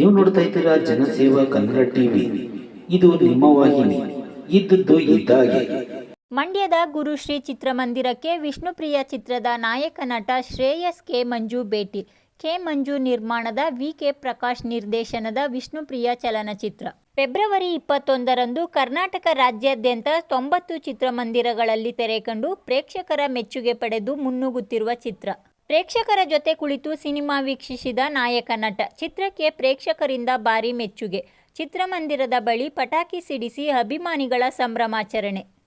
ನೀವು ನೋಡ್ತಾ ಇದ್ದೀರಾ ಜನಸೇವಾ ಕನ್ನಡ ಟಿವಿ. ಇದು ನಿಮ್ಮ ವಾಹಿನಿ. ಇದ್ದದ್ದು ಇದ್ದಾಗೆ. ಮಂಡ್ಯದ ಗುರುಶ್ರೀ ಚಿತ್ರಮಂದಿರಕ್ಕೆ ವಿಷ್ಣುಪ್ರಿಯ ಚಿತ್ರದ ನಾಯಕ ನಟ ಶ್ರೇಯಸ್ ಕೆ. ಮಂಜು ಭೇಟಿ. ಕೆ. ಮಂಜು ನಿರ್ಮಾಣದ ವಿ. ಕೆ. ಪ್ರಕಾಶ್ ನಿರ್ದೇಶನದ ವಿಷ್ಣುಪ್ರಿಯ ಚಲನಚಿತ್ರ. ಫೆಬ್ರವರಿ ಇಪ್ಪತ್ತೊಂದರಂದು ಕರ್ನಾಟಕ ರಾಜ್ಯಾದ್ಯಂತ ತೊಂಬತ್ತು ಚಿತ್ರಮಂದಿರಗಳಲ್ಲಿ ತೆರೆಕಂಡು ಪ್ರೇಕ್ಷಕರ ಮೆಚ್ಚುಗೆ ಪಡೆದು ಮುನ್ನುಗ್ಗುತ್ತಿರುವ ಚಿತ್ರ. ಪ್ರೇಕ್ಷಕರ ಜೊತೆ ಕುಳಿತು ಸಿನಿಮಾ ವೀಕ್ಷಿಸಿದ ನಾಯಕ ನಟ. ಚಿತ್ರಕ್ಕೆ ಪ್ರೇಕ್ಷಕರಿಂದ ಭಾರಿ ಮೆಚ್ಚುಗೆ. ಚಿತ್ರಮಂದಿರದ ಬಳಿ ಪಟಾಕಿ ಸಿಡಿಸಿ ಅಭಿಮಾನಿಗಳ ಸಂಭ್ರಮಾಚರಣೆ.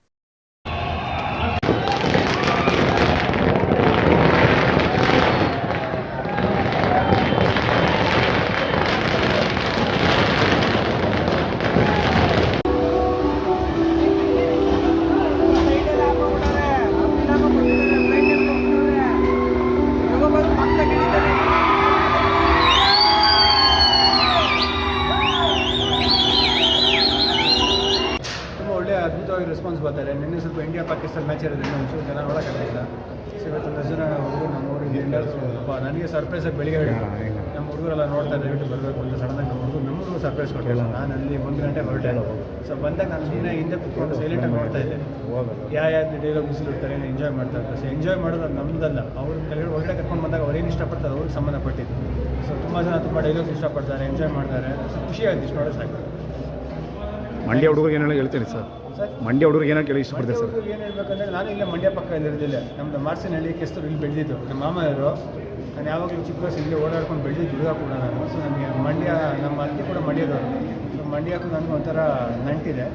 ಬರ್ತಾರೆ ನಿನ್ನೆ ಸ್ವಲ್ಪ ಇಂಡಿಯಾ ಪಾಕಿಸ್ತಾನ ಮ್ಯಾಚ್ ಇರೋದ್ರಿಂದ ಒಂಚೂರು ಜನ ನೋಡೋಕ್ಕಾಗಲಿಲ್ಲ ಸೊ ಇವತ್ತು ಒಂದಷ್ಟು ಜನ ಹುಡುಗರು ನಮ್ಮ ಊರಿಗೆ ಎಲ್ಲರೂ ಸ್ವಲ್ಪ ನನಗೆ ಸರ್ಪ್ರೈಸ್ ಆಗಿ ಬೆಳಿಗ್ಗೆ ನಮ್ಮ ಹುಡುಗರೆಲ್ಲ ನೋಡ್ತಾ ಇದ್ದಾರೆ ದಯವಿಟ್ಟು ಬರಬೇಕು ಅಂತ ಸಡನ್ನಾಗಿ ನಮ್ಮ ಹುಡುಗರು ನಮ್ಮ ಹುಡುಗರು ಸರ್ಪ್ರೈಸ್ ಕೊಟ್ಟಿಲ್ಲ ನಾನು ಅಲ್ಲಿ ಒಂದು ಗಂಟೆ ಹೊರಟೆ. ಸೊ ಬಂದಾಗ ನಾನು ಸುಮ್ಮನೆ ಹಿಂದೆ ಕುತ್ಕೊಂಡು ಸೈಲೆಂಟಾಗಿ ನೋಡ್ತಾ ಇದ್ದೆ. ಯಾವ ಯಾವ ಡೈಲಾಗ್ ಬಿಸಿಲು ಇರ್ತಾರೆ ಎಂಜಾಯ್ ಮಾಡ್ತಾ ಇರ್ತಾರೆ. ಸೊ ಎಂಜಾಯ್ ಮಾಡೋದು ಅದು ನಮ್ಮದಲ್ಲ ಅವ್ರ ಕೆಲವರು ಒಳಗಡೆ ಕರ್ಕೊಂಡು ಬಂದಾಗ ಅವ್ರೇನು ಇಷ್ಟಪಡ್ತಾರೆ ಅವ್ರಿಗೆ ಸಂಬಂಧಪಟ್ಟಿದ್ದು. ಸೊ ತುಂಬ ಜನ ತುಂಬ ಡೈಲಾಗ್ಸ್ ಇಷ್ಟಪಡ್ತಾರೆ ಎಂಜಾಯ್ ಮಾಡ್ತಾರೆ. ಸೊ ಖುಷಿ ಆಯ್ತು ಇಷ್ಟು ನೋಡೋದು ಸಾಕು. ಮಂಡ್ಯ ಹುಡುಗರು ಏನೆಲ್ಲ ಹೇಳ್ತೀನಿ ಸರ್? ಮಂಡ್ಯ ಹುಡುಗರಿಗೆ ಏನೋ ಕೇಳಿ ಇಷ್ಟಪಡ್ತೀರಿ ಸರ್? ಏನು ಹೇಳ್ಬೇಕಂದ್ರೆ ನಾನು ಇಲ್ಲೇ ಮಂಡ್ಯ ಪಕ್ಕ ಇಲ್ಲಿರೋದಿಲ್ಲ ನಮ್ಮದು ಮಾರ್ಸಿನಹಳ್ಳಿ ಕೆಸ್ತೂರು ಇಲ್ಲಿ ಬೆಳೆದಿದ್ದು. ನಮ್ಮ ಮಾಮಯವರು ನಾನು ಯಾವಾಗಲೂ ಚಿಕ್ಕ ವಯಸ್ಸು ಇಲ್ಲಿ ಓಡಾಡ್ಕೊಂಡು ಬೆಳೆದಿದ್ದು ಹುಡುಗ ಕೂಡ ನಾನು. ಸೊ ನನಗೆ ಮಂಡ್ಯ, ನಮ್ಮ ಅತ್ತೆ ಕೂಡ ಮಂಡ್ಯದವರು. ಸೊ ಮಂಡ್ಯಕ್ಕೂ ನನಗೆ ಒಂಥರ ನಂಟಿದೆ.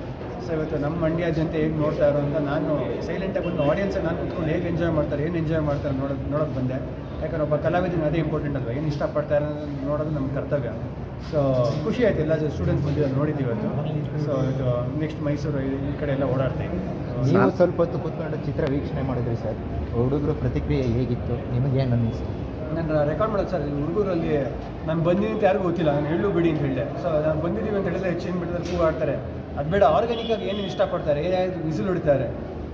ಸೊ ಇವತ್ತು ನಮ್ಮ ಮಂಡ್ಯ ಜನತೆ ಹೇಗೆ ನೋಡ್ತಾ ಇರೋ ಅಂತ ನಾನು ಸೈಲೆಂಟಾಗಿ ಬಂದು ಆಡಿಯನ್ಸ್ ನಾನು ಕುತ್ಕೊಂಡು ಹೇಗೆ ಎಂಜಾಯ್ ಮಾಡ್ತಾರೆ, ಏನು ಎಂಜಾಯ್ ಮಾಡ್ತಾರೆ ನೋಡೋದು ನೋಡೋಕ್ಕೆ ಬಂದೆ. ಯಾಕಂದ್ರೆ ಒಬ್ಬ ಕಲಾವಿದನ ಅದೇ ಇಂಪಾರ್ಟೆಂಟ್ ಅಲ್ವಾ? ಏನು ಇಷ್ಟಪಡ್ತಾರೆ ನೋಡೋದು ನಮ್ಮ ಕರ್ತವ್ಯ. ಸೊ ಖುಷಿ ಆಯ್ತು ಎಲ್ಲ ಸ್ಟೂಡೆಂಟ್ಸ್ ಬಂದಿದ್ದು ನೋಡಿದ್ದೀವಿ ಅದು ಸೊ ಇದು ನೆಕ್ಸ್ಟ್ ಮೈಸೂರು ಈ- ಕಡೆ ಎಲ್ಲ ಓಡಾಡ್ತಾ ಇದ್ದೀವಿ. ನೀವು ಸ್ವಲ್ಪ ಹೊತ್ತು ಕೂತ್ಕೊಂಡು ಚಿತ್ರ ವೀಕ್ಷಣೆ ಮಾಡಿದ್ರಿ ಸರ್. ಹುಡುಗರ ಪ್ರತಿಕ್ರಿಯೆ ಹೇಗಿತ್ತು? ನಿಮಗೇನು ಅನ್ನಿಸ್ತು? ನಾನು ರೆಕಾರ್ಡ್ ಮಾಡೋದು ಸರ್ ಹುಡುಗರಲ್ಲಿ ನಾನು ಬಂದಿದ್ದೀನಿ ಅಂತ ಯಾರಿಗೂ ಗೊತ್ತಿಲ್ಲ. ನಾನು ಹೇಳು ಬಿಡಿ ಅಂತ ಹೇಳಿದೆ. ಸೊ ನಾನು ಬಂದಿದ್ದೀವಿ ಅಂತ ಹೇಳಿದ್ರೆ ಹೆಚ್ಚಿನ ಬಿಡದಲ್ಲಿ ಹೂ ಆಡ್ತಾರೆ. ಅದು ಬೇಡ ಆರ್ಗ್ಯಾನಿಕ್ ಆಗಿ ಏನೇನು ಇಷ್ಟಪಡ್ತಾರೆ ಏನೇ ಬಿಸಿಲು ಹೊಡಿತಾರೆ.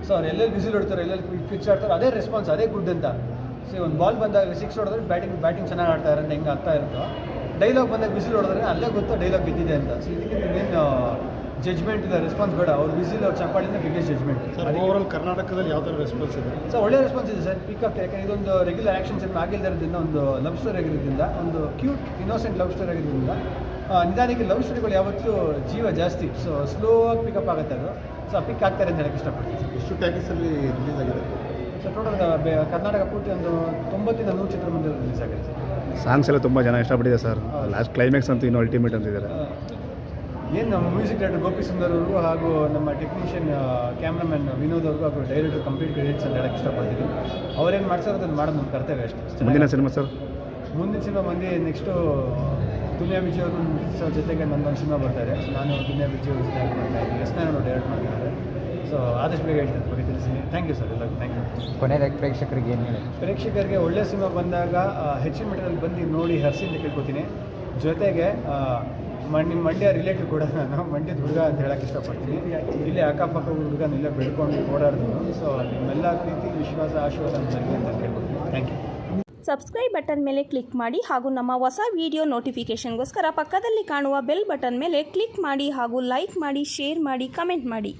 ಸೊ ಅವ್ರು ಎಲ್ಲೆಲ್ಲಿ ಬಿಸಿಲು ಹೊಡಿತಾರೆ ಎಲ್ಲೆಲ್ಲಿ ಪಿಚ್ ಆಡ್ತಾರೆ ಅದೇ ರೆಸ್ಪಾನ್ಸ್ ಅದೇ ಗುಡ್ ಅಂತ. ಸೊ ಒಂದು ಬಾಲ್ ಬಂದಾಗ ಸಿಕ್ಸ್ ಹೊಡೆದ್ರೆ ಬ್ಯಾಟಿಂಗ್ ಬ್ಯಾಟಿಂಗ್ ಚೆನ್ನಾಗಿ ಆಡ್ತಾರೆ ಅಂತ ಹೆಂಗೆ ಆಗ್ತಾ ಇರುತ್ತೋ ಡೈಲಾಗ್ ಬಂದಾಗ ವಿಸಿಲ್ ಹೊಡೆದ್ರೆ ಅಲ್ಲೇ ಗೊತ್ತು ಡೈಲಾಗ್ ಬಿದ್ದಿದೆ ಅಂತ. ಸೊ ಇದಕ್ಕೆ ಏನು ಜಜ್ಮೆಂಟ್ ಇದೆ ರೆಸ್ಪಾನ್ಸ್ ಬೇಡ. ಅವ್ರು ವಿಸಿಲ್ ಅವ್ರ ಚಪ್ಪಾಳಿಂದ ಬಿಗ್ಗೆಸ್ಟ್ ಜಜ್ಮೆಂಟ್ ಓವರಾಲ್ ಕರ್ನಾಟಕದಲ್ಲಿ ಯಾವ ಥರ ರೆಸ್ಪಾನ್ಸ್ ಇದೆ? ಸರ್ ಒಳ್ಳೆ ರೆಸ್ಪಾನ್ಸ್ ಇದೆ ಸರ್ ಪಿಕ್ ಅಪ್ ಯಾಕಂದ್ರೆ ಇದೊಂದು ರೆಗ್ಯುಲರ್ ಆ್ಯಕ್ಷನ್ ಸಿನಿಮಾ ಆಗಿಲ್ಲದಿರೋದ್ರಿಂದ ಒಂದು ಲವ್ ಸ್ಟೋರಿ ಆಗಿರೋದ್ರಿಂದ ಒಂದು ಕ್ಯೂಟ್ ಇನ್ನೋಸೆಂಟ್ ಲವ್ ಸ್ಟೋರಿ ಆಗಿರೋದ್ರಿಂದ ನಿಧಾನಕ್ಕೆ ಲವ್ ಸ್ಟೋರಿಗಳು ಯಾವತ್ತೂ ಜೀವ ಜಾಸ್ತಿ. ಸೊ ಸ್ಲೋ ಆಗಿ ಪಿಕಪ್ ಆಗುತ್ತೆ ಅದು. ಸೊ ಪಿಕ್ ಆಗ್ತಾರೆ ಅಂತ ಹೇಳಕ್ಕೆ ಇಷ್ಟಪಡ್ತೀನಿ ಎಷ್ಟು ಟ್ಯಾಗೀಸಲ್ಲಿ ರಿಲೀಸ್ ಆಗಿದೆ? ಟೋಟಲ್ ಕರ್ನಾಟಕ ಪೂರ್ತಿ ಒಂದು ತೊಂಬತ್ತಿಂದ ನೂರು ಚಿತ್ರಮಂದಿರದಲ್ಲಿ ರಿಲೀಸ್ ಆಗಿದೆ ಸಾಂಗ್ಸ್ ಎಲ್ಲ ತುಂಬ ಜನ ಇಷ್ಟಪಟ್ಟಿದೆ ಸರ್. ಲಾಸ್ಟ್ ಕ್ಲೈಮ್ಯಾಕ್ಸ್ ಅಂತೂ ಇನ್ನೂ ಅಲ್ಟಿಮೇಟ್ ಅಂತಿದ್ದಾರೆ. ಏನು ನಮ್ಮ ಮ್ಯೂಸಿಕ್ ಡೈರೆಕ್ಟರ್ ಗೋಪಿ ಸುಂದರ್ ಅವರು ಹಾಗೂ ನಮ್ಮ ಟೆಕ್ನಿಷಿಯನ್ ಕ್ಯಾಮ್ರಾಮನ್ ವಿನೋದ್ ಅವರು ಹಾಗೂ ಡೈರೆಕ್ಟರ್ ಕಂಪ್ಲೀಟ್ ಕ್ರೆಡಿಟ್ಸ್ ಅಂತ ಹೇಳಕ್ಕೆ ಇಷ್ಟಪಡ್ತೀನಿ. ಅವ್ರೇನು ಮಾಡ್ಸೋದು ಅದನ್ನು ಮಾಡೋದು ನಮ್ಮ ಕರ್ತವ್ಯ ಅಷ್ಟೇ. ಮುಂದಿನ ಸಿನಿಮಾ ಸರ್ ಮುಂದಿನ ಸಿನಿಮಾ ಬಂದು ನೆಕ್ಸ್ಟು ದುನಿಯಾ ವಿಜಯ್ ಅವ್ರ ಜೊತೆಗೆ ನನ್ನೊಂದು ಸಿನಿಮಾ ಬರ್ತಾ ಇದೆ. ನಾನು ದುನಿಯಾ ವಿಜಯ್ ಮಾಡ್ತಾ ಇದ್ದೀನಿ. ಎಸ್ ನಾನು ಡೈರೆಕ್ಟ್ ಮಾಡ್ತಿದ್ದಾರೆ. ಸೊ ಆದಷ್ಟು ಬೇಗ ಹೇಳ್ತೀನಿ ಬಗ್ಗೆ ತಿಳಿಸ್ತೀನಿ ಥ್ಯಾಂಕ್ ಯು ಸರ್ ಎಲ್ಲ ಥ್ಯಾಂಕ್ ಯು ಕೊನೆಯದಾಗಿ ಪ್ರೇಕ್ಷಕರಿಗೆ ಏನು ಹೇಳಿ? ಪ್ರೇಕ್ಷಕರಿಗೆ ಒಳ್ಳೆ ಸಿನಿಮಾ ಬಂದಾಗ ಹೆಚ್ಚಿನ ಮಟ್ಟದಲ್ಲಿ ಬಂದು ನೋಡಿ ಹರಿಸಿ ಅಂತ ಕೇಳ್ಕೊತೀನಿ. ಜೊತೆಗೆ ನಿಮ್ಮ ಮಂಡ್ಯ ರಿಲೇಟಿವ್ ಕೂಡ ನಾನು ಮಂಡ್ಯದ ಹುಡುಗ ಅಂತ ಹೇಳಕ್ಕೆ ಇಷ್ಟಪಡ್ತೀನಿ. ಇಲ್ಲಿ ಅಕ್ಕಪಕ್ಕ ಹುಡುಗನೆಲ್ಲ ಬೆಳ್ಕೊಂಡು ಓಡಾಡಿದ್ರು ಸೊ ನಿಮ್ಮೆಲ್ಲ ಪ್ರೀತಿ ವಿಶ್ವಾಸ ಆಶೀರ್ವಾದ ಅಂತ ಕೇಳ್ಕೊತೀನಿ. ಥ್ಯಾಂಕ್ ಯು ಸಬ್ಸ್ಕ್ರೈಬ್ ಬಟನ್ ಮೇಲೆ ಕ್ಲಿಕ್ ಮಾಡಿ ಹಾಗೂ ನಮ್ಮ ಹೊಸ ವಿಡಿಯೋ ನೋಟಿಫಿಕೇಷನ್ಗೋಸ್ಕರ ಪಕ್ಕದಲ್ಲಿ ಕಾಣುವ ಬೆಲ್ ಬಟನ್ ಮೇಲೆ ಕ್ಲಿಕ್ ಮಾಡಿ ಹಾಗೂ ಲೈಕ್ ಮಾಡಿ ಶೇರ್ ಮಾಡಿ ಕಮೆಂಟ್ ಮಾಡಿ.